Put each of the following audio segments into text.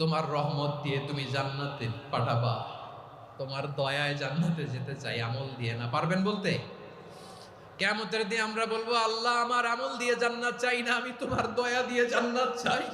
তোমার রহমত দিয়ে তুমি জান্নাতে পাঠাবা। তোমার দয়ায় জান্নাতে যেতে চাই, আমল দিয়ে না। পারবেন বলতে? কেমতের দিয়ে আমরা বলব, আল্লাহ আমার আমল দিয়ে জান্নাত চাই না, আমি তোমার দয়া দিয়ে জান্নাত চাই।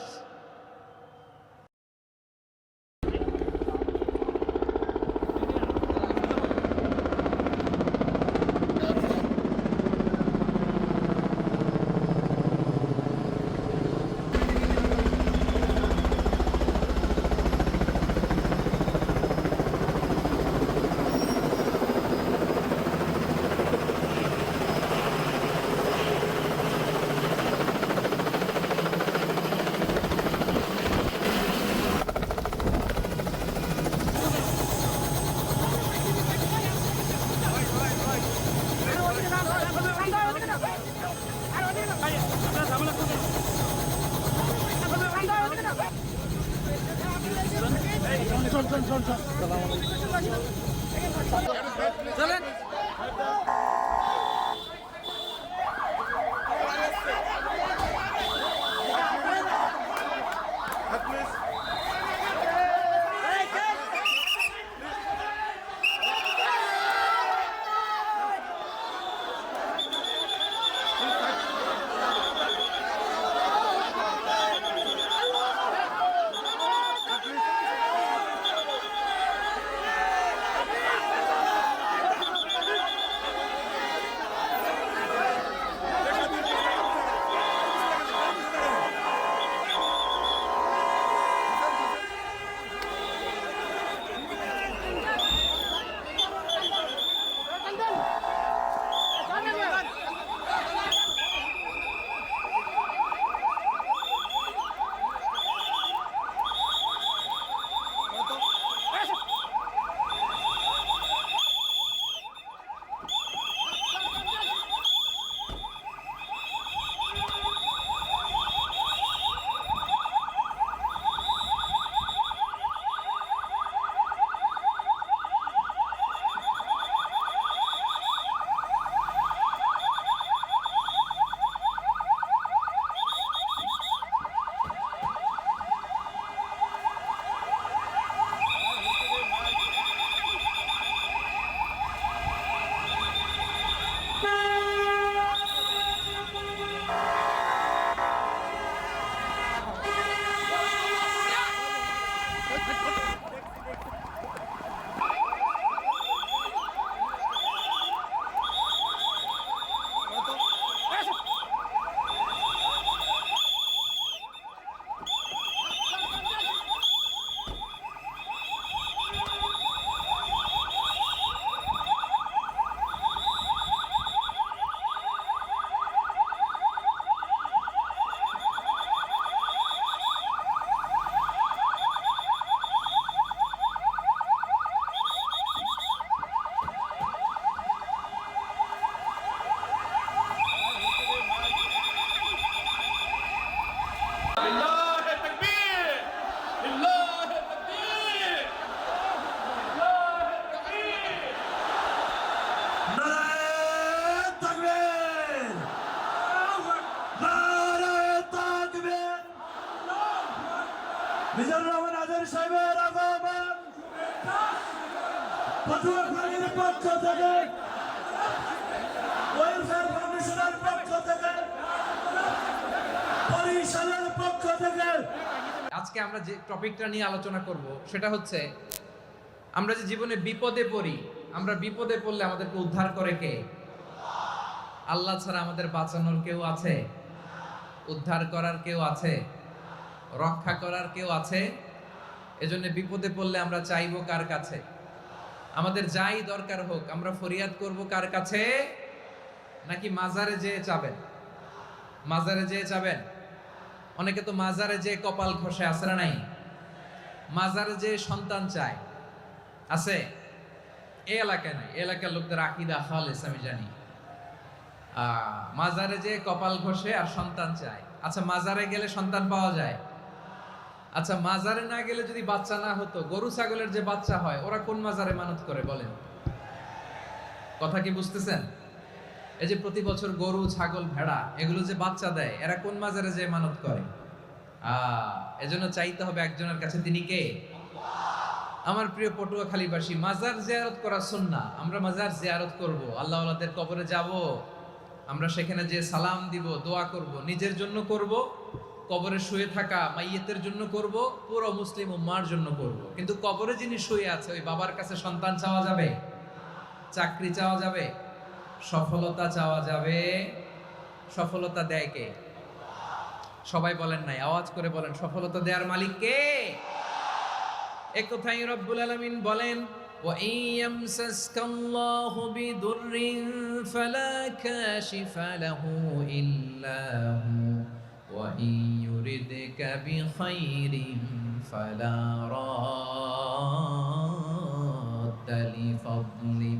যে টপিকটা নিয়ে আলোচনা করব, সেটা হচ্ছে আমরা যে জীবনে বিপদে পড়ি, আমরা বিপদে পড়লে আমাদেরকে উদ্ধার করে কে? আল্লাহ ছাড়া আমাদের বাঁচানোর কেউ আছে? উদ্ধার করার কেউ আছে? রক্ষা করার কেউ আছে? এজন্য বিপদে পড়লে আমরা চাইব কার কাছে? আমাদের যাই দরকার হোক, আমরা ফরিয়াদ করব কার কাছে? নাকি মাজারে যেয়ে চাবেন? মাজারে যেয়ে চাবেন? অনেকে তো মাজারে যে কপাল ঘষে আসে নাই? মাজারে যে সন্তান চায়, আছে? এ এলাকায় নাই এলাকার লোকদের আকিদা খালেস, আমি জানি। মাজারে যে কপাল ঘষে আর সন্তান চায় আচ্ছা মাজারে গেলে সন্তান পাওয়া যায়? আচ্ছা মাজারে না গেলে যদি বাচ্চা না হতো, গরু, ছাগলের যে বাচ্চা হয়, ওরা কোন মাজারে মানত করে, বলেন? কথা কি বুঝতেছেন? এই যে প্রতি বছর গরু, ছাগল, ভেড়া, এগুলো যে বাচ্চা দেয়, এরা কোন মাজারে যে মানত করে? এজন্য চাইতে হবে একজনের কাছে, তিনি কে? আমার প্রিয় পটুয়াখালীবাসী, মাজার জিয়ারত করা সুন্না আমরা মাজার জিয়ারত করব, আল্লাহ আল্লাহদের কবরে যাব, আমরা সেখানে যে সালাম দিব, দোয়া করব, নিজের জন্য করব, কবরে শুয়ে থাকা মাইয়েতের জন্য করব, পুরো মুসলিম উম্মার জন্য করব। কিন্তু কবরে যিনি শুয়ে আছে, ওই বাবার কাছে সন্তান চাওয়া যাবে? চাকরি চাওয়া যাবে? সফলতা চাওয়া যাবে সফলতা দেয় কে সবাই বলেন নাই আওয়াজ করে বলেন সফলতা দেওয়ার মালিক কে এক কথাই রব্বুল আলামিন বলেন وَإِن يَمْسَسْكَ اللَّهُ بِضُرٍّ فَلَا كَاشِفَ لَهُ إِلَّا هُوَ وَإِن يُرِدْكَ بِخَيْرٍ فَلَا رَادَّ لِفَضْلِهِ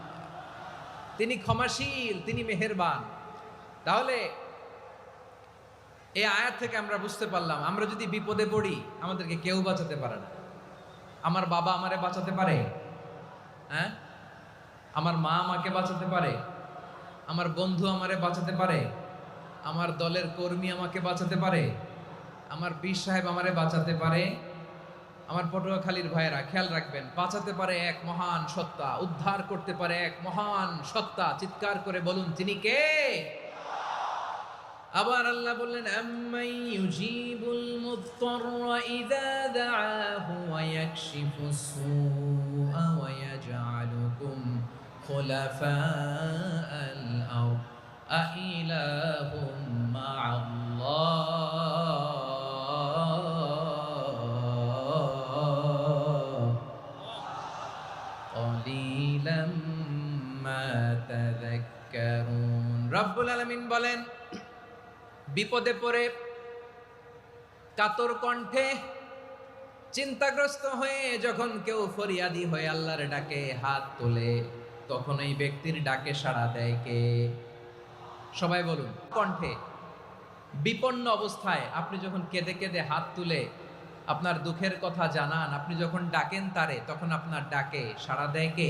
তিনি ক্ষমাশীল, তিনি মেহেরবান। তাহলে এই আয়াত থেকে আমরা বুঝতে পারলাম, আমরা যদি বিপদে পড়ি, আমাদেরকে কেউ বাঁচাতে পারে না। আমার বাবা আমারে বাঁচাতে পারে? হ্যাঁ? আমার মা আমাকে বাঁচাতে পারে? আমার বন্ধু আমারে বাঁচাতে পারে? আমার দলের কর্মী আমাকে বাঁচাতে পারে? আমার বীর সাহেব আমারে বাঁচাতে পারে? আমার পটুয়াখালীর ভাইয়েরা, খেয়াল রাখবেন, বাঁচাতে পারে এক মহান সত্তা, উদ্ধার করতে পারে এক মহান সত্তা, চিৎকার করে বলুন তিনি কে? আবার আল্লাহ বললেন আম্মাই তাজাক্কারুন রব্বুল বলেন, বিপদে পড়ে কাতর কণ্ঠে চিন্তাগ্রস্ত হয়ে যখন কেউ ফরিয়াদি হয়ে আল্লাহর ডাকে হাত তোলে, তখন এই ব্যক্তির ডাকে সাড়া দেয় কে? সবাই বলুন, কণ্ঠে বিপন্ন অবস্থায় আপনি যখন কেঁদে কেঁদে হাত তুলে আপনার দুঃখের কথা জানান, আপনি যখন ডাকেন তারে, তখন আপনার ডাকে সাড়া দেয় কে?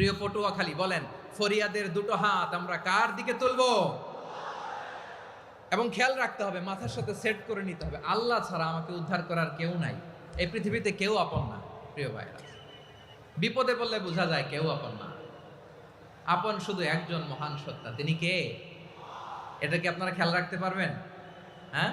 প্রিয় পটুয়াখালী, বলেন, ফরিয়াদের দুটো হাত আমরা কার দিকে তুলব? এবং খেয়াল রাখতে হবে, মাথার সাথে সেট করে নিতে হবে। আল্লাহ ছাড়া আমাকে উদ্ধার করার কেউ নাই। এই পৃথিবীতে কেউ আপন না, প্রিয় ভাইরা বিপদে বললে বোঝা যায় কেউ আপন না। আপন শুধু একজন মহান সত্তা, তিনি কে? এটা কি আপনারা খেয়াল রাখতে পারবেন? হ্যাঁ?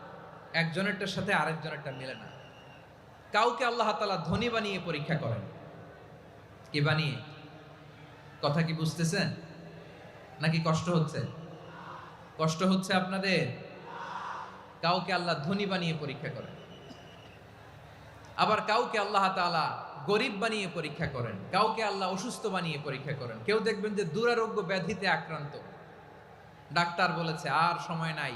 একজনেরটার সাথে আরেকজনেরটা মিলে না। কাউকে আল্লাহ তালা ধনী বানিয়ে পরীক্ষা করেন। কি বানিয়ে? কথা কি বুঝতেছেন? নাকি কষ্ট হচ্ছে? কষ্ট হচ্ছে আপনাদের? কাউকে আল্লাহ ধনী বানিয়ে পরীক্ষা করেন। আবার কাউকে আল্লাহ তাআলা গরিব বানিয়ে পরীক্ষা করেন। কাউকে আল্লাহ অসুস্থ বানিয়ে পরীক্ষা করেন। কেউ দেখবেন যে দুরারোগ্য ব্যাধিতে আক্রান্ত। ডাক্তার বলেছে, আর সময় নাই।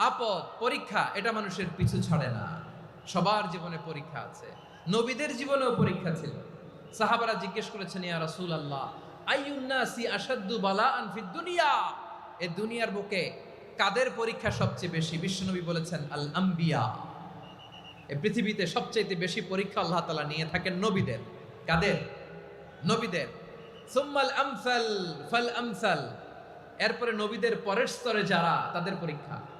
আপদ, পরীক্ষা, এটা মানুষের পিছু ছাড়ে না। সবার জীবনে পরীক্ষা আছে। নবীদের জীবনেও পরীক্ষা ছিল। সাহাবারা জিজ্ঞেস করেছেন, ইয়া রাসূল আল্লাহ আইউন্নাসি আসাদ্দু বালা আনফিদ দুনিয়া? এ দুনিয়ার বুকে কাদের পরীক্ষা সবচেয়ে বেশি? বিশ্বনবী বলেছেন, আল আম্বিয়া। এ পৃথিবীতে সবচেয়ে বেশি পরীক্ষা আল্লাহ তাআলা নিয়ে থাকেন নবীদের। কাদের? নবীদের। সুম্মাল আমসাল, ফাল আমসাল। এরপরে নবীদের পরের স্তরে যারা, তাদের পরীক্ষা।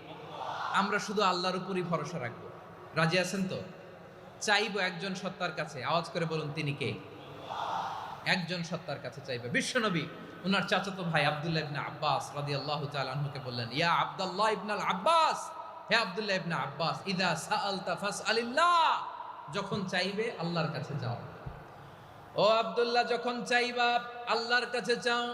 আমরা শুধু আল্লাহর উপরই ভরসা রাখব। রাজি আছেন তো? চাইব একজন সত্তার কাছে। আওয়াজ করে বলুন, তিনি কে? একজন সত্তার কাছে চাইবে। বিশ্বনবী ওনার চাচাতো ভাই আব্দুল্লাহ ইবনে আব্বাস রাদিয়াল্লাহু তাআলা আনহুকে বললেন, ইয়া আব্দুল্লাহ ইবনাল আব্বাস, হে আব্দুল্লাহ ইবনে আব্বাস, ইদা সাআলতা ফাসআলিল্লাহ, যখন চাইবে আল্লাহর কাছে যাও। ও আব্দুল্লাহ, যখন চাইবা আল্লাহর কাছে চাও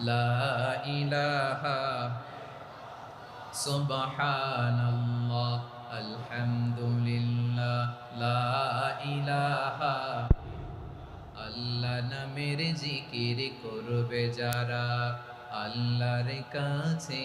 লা ইলাহা الحمد لله লা ইলাহা। আল্লাহ নামের জিকির করবে যারা আল্লাহর কাছে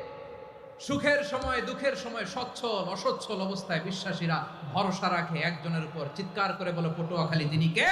সুখের সময়, দুঃখের সময় সচ্ছল অসচ্ছল অবস্থায় বিশ্বাসীরা ভরসা রাখে একজনের উপর। চিৎকার করে বলে, পটুয়াখালী, তিনি কে?